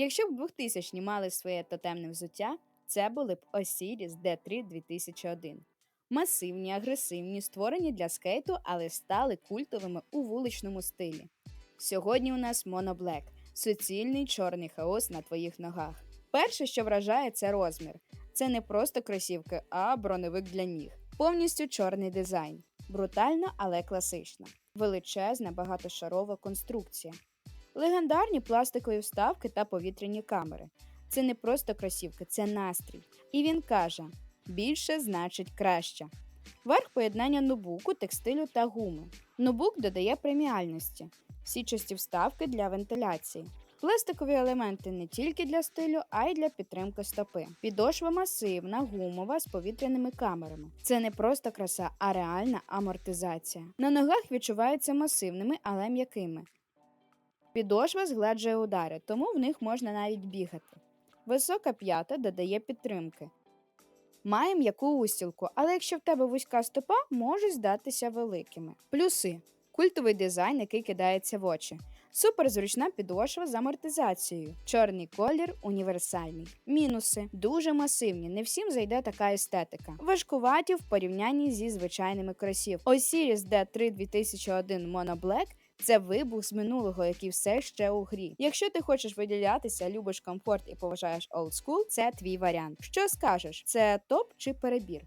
Якщо б 2000-ні мали своє тотемне взуття, це були б Osiris D3 2001. Масивні, агресивні, створені для скейту, але стали культовими у вуличному стилі. Сьогодні у нас Mono суцільний чорний хаос на твоїх ногах. Перше, що вражає, це розмір. Це не просто кросівки, а броневик для ніг. Повністю чорний дизайн. Брутально, але класично. Величезна багатошарова конструкція. Легендарні пластикові вставки та повітряні камери. Це не просто кросівки, це настрій. І він каже: більше значить краще. Верх поєднання нобуку, текстилю та гуми. Нобук додає преміальності, січасті вставки для вентиляції. Пластикові елементи не тільки для стилю, а й для підтримки стопи. Підошва масивна, гумова з повітряними камерами. Це не просто краса, а реальна амортизація. На ногах відчуваються масивними, але м'якими. Підошва згладжує удари, тому в них можна навіть бігати. Висока п'ята додає підтримки. Має м'яку устілку, але якщо в тебе вузька стопа, можуть здатися великими. Плюси: культовий дизайн, який кидається в очі. Суперзручна підошва з амортизацією. Чорний колір універсальний. Мінуси дуже масивні. Не всім зайде така естетика. Важкуваті в порівнянні зі звичайними кросівками. Osiris D3 2001 Mono Black це вибух з минулого, який все ще у грі. Якщо ти хочеш виділятися, любиш комфорт і поважаєш олдскул, це твій варіант. Що скажеш? Це топ чи перебір?